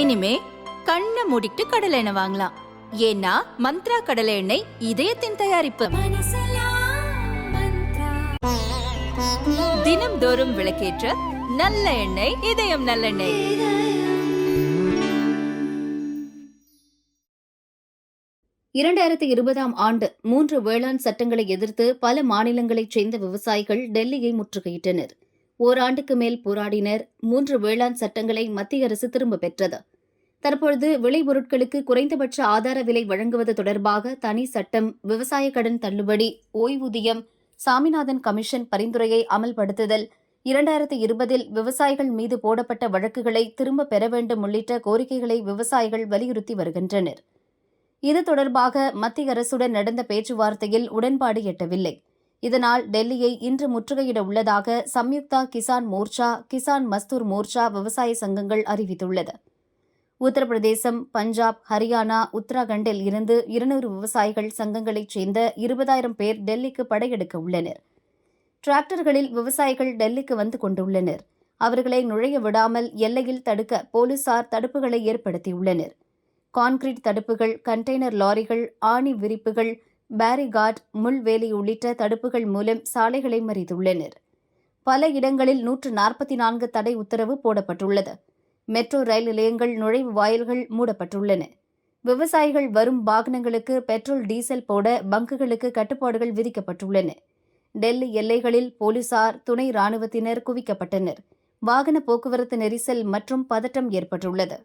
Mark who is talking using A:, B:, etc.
A: இனிமே கண்ணை மூடிட்டு கடலை எண்ணெய் வாங்கலாம். ஏன்னா மந்த்ரா கடலை எண்ணெய் இதயத்தின் தயாரிப்பு. தினம்தோறும் விளக்கேற்ற நல்ல எண்ணெய் இதயம் நல்லெண்ணெய்
B: இரண்டாயிரத்தி இருபதாம் ஆண்டு மூன்று வேளாண் சட்டங்களை எதிர்த்து பல மாநிலங்களைச் சேர்ந்த விவசாயிகள் டெல்லியை முற்றுகையிட்டனர். ஓராண்டுக்கு மேல் போராடினர். மூன்று வேளாண் சட்டங்களை மத்திய அரசு திரும்பப் பெற்றது. தற்பொழுது விளைபொருட்களுக்கு குறைந்தபட்ச ஆதார விலை வழங்குவது தொடர்பாக தனி சட்டம் விவசாய கடன் தள்ளுபடி ஓய்வூதியம் சாமிநாதன் கமிஷன் பரிந்துரையை அமல்படுத்துதல் இரண்டாயிரத்தி இருபதில் விவசாயிகள் மீது போடப்பட்ட வழக்குகளை திரும்பப் பெற வேண்டும் உள்ளிட்ட கோரிக்கைகளை விவசாயிகள் வலியுறுத்தி வருகின்றனர். இது தொடர்பாக மத்திய அரசுடன் நடந்த பேச்சுவார்த்தையில் உடன்பாடு எட்டவில்லை. இதனால் டெல்லியை இன்று முற்றுகையிட உள்ளதாக சம்யுக்தா கிசான் மோர்ச்சா கிசான் மஸ்தூர் மோர்ச்சா விவசாய சங்கங்கள் அறிவித்துள்ளது. உத்தரப்பிரதேசம் பஞ்சாப் ஹரியானா உத்தராகண்டில் இருந்து இருநூறு விவசாயிகள் சங்கங்களைச் சேர்ந்த இருபதாயிரம் பேர் டெல்லிக்கு படையெடுக்க உள்ளனர். டிராக்டர்களில் விவசாயிகள் டெல்லிக்கு வந்து கொண்டுள்ளனர். அவர்களை நுழைய விடாமல் எல்லையில் தடுக்க போலீசார் தடுப்புகளை ஏற்படுத்தியுள்ளனர். கான்கிரீட் தடுப்புகள் கண்டெய்னர் லாரிகள் ஆணி விரிப்புகள் பேரிகார்ட் முள்வேலி உள்ளிட்ட தடுப்புகள் மூலம் சாலைகளை மறித்துள்ளனர். பல இடங்களில் நூற்று நாற்பத்தி நான்கு தடை உத்தரவு போடப்பட்டுள்ளது. மெட்ரோ ரயில் நிலையங்கள் நுழைவு வாயில்கள் மூடப்பட்டுள்ளன. விவசாயிகள் வரும் வாகனங்களுக்கு பெட்ரோல் டீசல் போட பங்குகளுக்கு கட்டுப்பாடுகள் விதிக்கப்பட்டுள்ளன. டெல்லி எல்லைகளில் போலீசார் துணை ராணுவத்தினர் குவிக்கப்பட்டனர். வாகன போக்குவரத்து நெரிசல் மற்றும் பதட்டம் ஏற்பட்டுள்ளது.